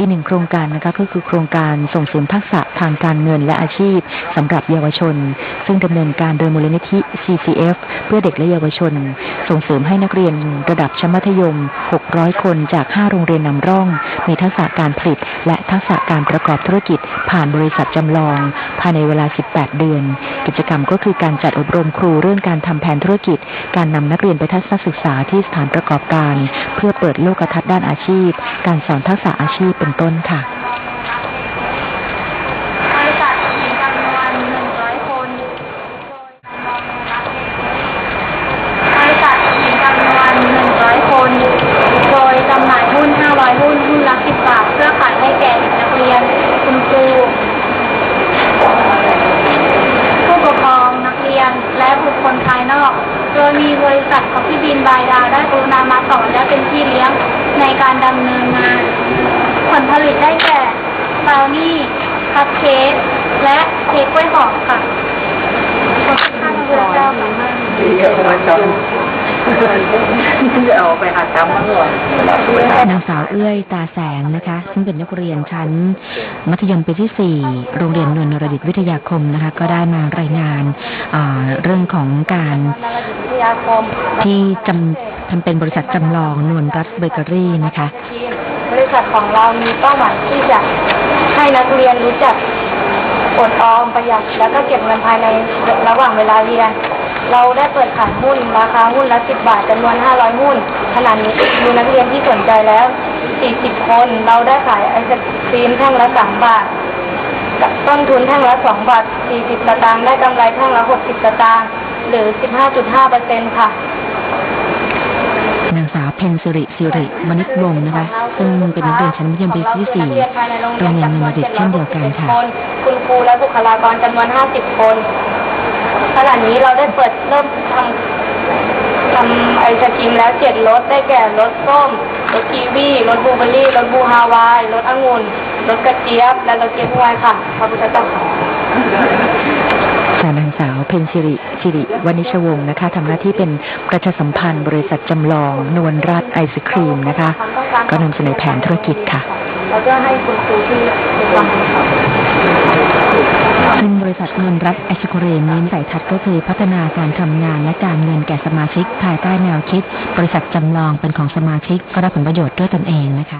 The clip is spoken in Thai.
อีกหนึ่งโครงการนะคะก็คือโครงการส่งเสริมทักษะทางการเงินและอาชีพสำหรับเยาวชน ซึ่งดำเนินการโดยมูลนิธิ CCF เพื่อเด็กและเยาวชน ส่งเสริมให้นักเรียนระดับชั้นมัธยม 600 คนจาก 5 โรงเรียนนำร่อง มีทักษะการผลิต และทักษะการประกอบธุรกิจ ผ่านบริษัทจำลอง ภายในเวลา 18 เดือน กิจกรรมก็คือการจัดอบรมครูเรื่องการทำแผนธุรกิจ การนำนักเรียนไปทัศนศึกษาที่สถานประกอบการ เพื่อเปิดโลกทัศน์ด้านอาชีพ การสอนทักษะอาชีพเป็นต้นค่ะ บริษัทมีจำนวน 100 คน โดยจำลองรับบริษัทมีจำนวน 100 คน โดยจำหน่ายหุ้น 500 หุ้น หุ้นละ10บาท เพื่อขายให้แก่นักเรียน คุณครู ผู้ปกครองนักเรียน และบุคคลภายนอก โดยมีบริษัทคอฟฟี่บินบายดาวได้กรุณามาต่อและเป็นที่เลี้ยงในการดำเนินงาน ผลผลิตได้แก่บราวนี่คัพเค้กและเค้กกล้วยหอมค่ะขอบคุณค่ะพระพุทธเจ้าค่ะ เยอะมาจนจะเอาไปหาตำมาหน่อยนางสาวเอื้อยตาแสงนะคะ ซึ่งเป็นนักเรียนชั้น มัธยมปีที่ 4 โรงเรียนนวลนรดิตวิทยาคมนะคะ ก็ได้มารายงานอ่าเรื่องของการนรดิตวิทยาคมที่จำทำเป็นบริษัทจำลองนวลรัฐเบเกอรี่นะคะทีม บริษัทของเรามีเป้าหมายที่จะให้นักเรียนรู้จักอดออมประหยัดแล้วก็เก็บเงินภายในระหว่างเวลาเรียน เราได้เปิดขายหุ้นราคาหุ้นละ 10 บาทจำนวน 500 หุ้นขณะนี้มีนักเรียนที่สนใจแล้ว 40 คน เราได้ขายไอศครีมแท่งละ 3 บาทต้นทุนแท่งละ 2 บาท 40 สตางค์ได้กำไรแท่งละ 60 สตางค์หรือ 15.5เปอร์เซ็นต์ค่ะ นางสาวเพนสิริสิริมณิตวงศ์นะคะซึ่งเป็นนักเรียนชั้นมัธยมปีที่4โรงเรียนนวลนดิตเช่นเดียวกันค่ะคุณครูและบุคลากรจำนวน 50 คนขณะนี้เราได้เปิดเริ่มทำทำไอศครีมแล้วเจ็ดรสได้แก่รสส้มรสกีวีรสบลูเบอร์รี่รสบูฮาวายรสองุ่นรสกระเจี๊ยบและรสเจี๊ยบฮวยค่ะขอบคุณเจ้าค่ะ ค่ะนางสาวเพนสิริสิริวณิชวงศ์นะคะทำหน้าที่เป็นประชาสัมพันธ์ บริษัทจำลองนวลรัฐไอศครีมนะคะ ก็นำเสนอแผนธุรกิจค่ะแล้วก็ให้คุณครูที่มีความซึ่งบริษัทนวลรัฐไอศครีมนี้สายทัดก็คือพัฒนาการทำงานและการเงินแก่สมาชิก ภายใต้แนวคิด บริษัทจำลองเป็นของสมาชิกก็รับผลประโยชน์ด้วยตนเองนะคะ